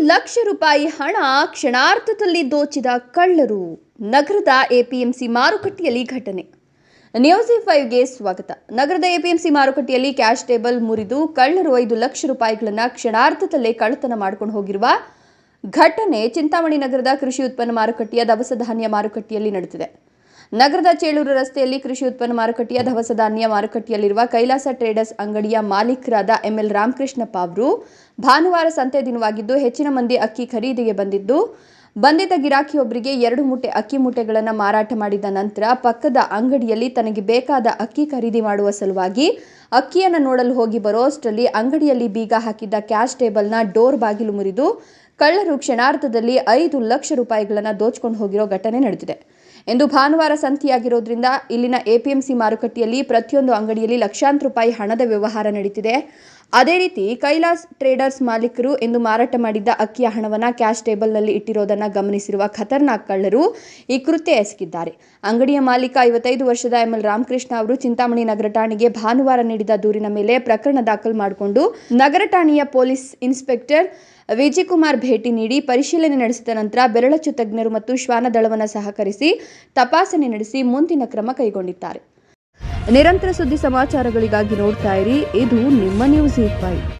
ಲಕ್ಷ ರೂಪಾಯಿ ಹಣ ಕ್ಷಣಾರ್ಧದಲ್ಲಿ ದೋಚಿದ ಕಳ್ಳರು. ನಗರದ ಎಪಿಎಂಸಿ ಮಾರುಕಟ್ಟೆಯಲ್ಲಿ ಘಟನೆ. ನ್ಯೂಸ್ ಫೈವ್ಗೆ ಸ್ವಾಗತ. ನಗರದ ಎಪಿಎಂಸಿ ಮಾರುಕಟ್ಟೆಯಲ್ಲಿ ಕ್ಯಾಶ್ ಟೇಬಲ್ ಮುರಿದು ಕಳ್ಳರು ಐದು ಲಕ್ಷ ರೂಪಾಯಿಗಳನ್ನು ಕ್ಷಣಾರ್ಧದಲ್ಲೇ ಕಳ್ಳತನ ಮಾಡ್ಕೊಂಡು ಹೋಗಿರುವ ಘಟನೆ ಚಿಂತಾಮಣಿ ನಗರದ ಕೃಷಿ ಉತ್ಪನ್ನ ಮಾರುಕಟ್ಟೆಯ ದವಸ ಧಾನ್ಯ ಮಾರುಕಟ್ಟೆಯಲ್ಲಿ ನಡೆದಿದೆ. ನಗರದ ಚೇಳೂರು ರಸ್ತೆಯಲ್ಲಿ ಕೃಷಿ ಉತ್ಪನ್ನ ಮಾರುಕಟ್ಟೆಯ ದವಸ ಧಾನ್ಯ ಮಾರುಕಟ್ಟೆಯಲ್ಲಿರುವ ಕೈಲಾಸ ಟ್ರೇಡರ್ಸ್ ಅಂಗಡಿಯ ಮಾಲೀಕರಾದ ಎಂಎಲ್ ರಾಮಕೃಷ್ಣಪ್ಪ ಅವರು ಭಾನುವಾರ ಸಂತೆ ದಿನವಾಗಿದ್ದು ಹೆಚ್ಚಿನ ಮಂದಿ ಅಕ್ಕಿ ಖರೀದಿಗೆ ಬಂದಿದ್ದು, ಬಂದಿದ್ದ ಗಿರಾಕಿಯೊಬ್ಬರಿಗೆ ಎರಡು ಮೂಟೆ ಅಕ್ಕಿ ಮೂಟೆಗಳನ್ನು ಮಾರಾಟ ಮಾಡಿದ ನಂತರ ಪಕ್ಕದ ಅಂಗಡಿಯಲ್ಲಿ ತನಗೆ ಬೇಕಾದ ಅಕ್ಕಿ ಖರೀದಿ ಮಾಡುವ ಸಲುವಾಗಿ ಅಕ್ಕಿಯನ್ನು ನೋಡಲು ಹೋಗಿ ಬರೋಷ್ಟರಲ್ಲಿ ಅಂಗಡಿಯಲ್ಲಿ ಬೀಗ ಹಾಕಿದ್ದ ಕ್ಯಾಶ್ ಟೇಬಲ್ನ ಡೋರ್ ಬಾಗಿಲು ಮುರಿದು ಕಳ್ಳರು ಕ್ಷಣಾರ್ಧದಲ್ಲಿ ಐದು ಲಕ್ಷ ರೂಪಾಯಿಗಳನ್ನು ದೋಚ್ಕೊಂಡು ಹೋಗಿರೋ ಘಟನೆ ನಡೆದಿದೆ. ಎಂದು ಭಾನುವಾರ ಸಂತೆಯಾಗಿರೋದ್ರಿಂದ ಇಲ್ಲಿನ ಎಪಿಎಂಸಿ ಮಾರುಕಟ್ಟೆಯಲ್ಲಿ ಪ್ರತಿಯೊಂದು ಅಂಗಡಿಯಲ್ಲಿ ಲಕ್ಷಾಂತರ ರೂಪಾಯಿ ಹಣದ ವ್ಯವಹಾರ ನಡೀತಿದೆ. ಅದೇ ರೀತಿ ಕೈಲಾಸ್ ಟ್ರೇಡರ್ಸ್ ಮಾಲೀಕರು ಎಂದು ಮಾರಾಟ ಮಾಡಿದ್ದ ಅಕ್ಕಿಯ ಹಣವನ್ನು ಕ್ಯಾಶ್ ಟೇಬಲ್ನಲ್ಲಿ ಇಟ್ಟಿರೋದನ್ನು ಗಮನಿಸಿರುವ ಖತರ್ನಾಕ್ ಕಳ್ಳರು ಈ ಕೃತ್ಯ ಎಸಗಿದ್ದಾರೆ. ಅಂಗಡಿಯ ಮಾಲೀಕ ಐವತ್ತೈದು ವರ್ಷದ ಎಂಎಲ್ ರಾಮಕೃಷ್ಣ ಅವರು ಚಿಂತಾಮಣಿ ನಗರ ಠಾಣೆಗೆ ಭಾನುವಾರ ನೀಡಿದ ದೂರಿನ ಮೇಲೆ ಪ್ರಕರಣ ದಾಖಲು ಮಾಡಿಕೊಂಡು ನಗರ ಠಾಣೆಯ ಪೊಲೀಸ್ ಇನ್ಸ್ಪೆಕ್ಟರ್ ವಿಜಯಕುಮಾರ್ ಭೇಟಿ ನೀಡಿ ಪರಿಶೀಲನೆ ನಡೆಸಿದ ನಂತರ ಬೆರಳಚ್ಚು ತಜ್ಞರು ಮತ್ತು ಶ್ವಾನದಳವನ್ನು ಸಹಕರಿಸಿ ತಪಾಸಣೆ ನಡೆಸಿ ಮುಂದಿನ ಕ್ರಮ ಕೈಗೊಂಡಿದ್ದಾರೆ. ನಿರಂತರ ಸುದ್ದಿ ಸಮಾಚಾರಗಳಿಗಾಗಿ ನೋಡ್ತಾ ಇರಿ. ಇದು ನಿಮ್ಮ ನ್ಯೂಸ್ ಫೈವ್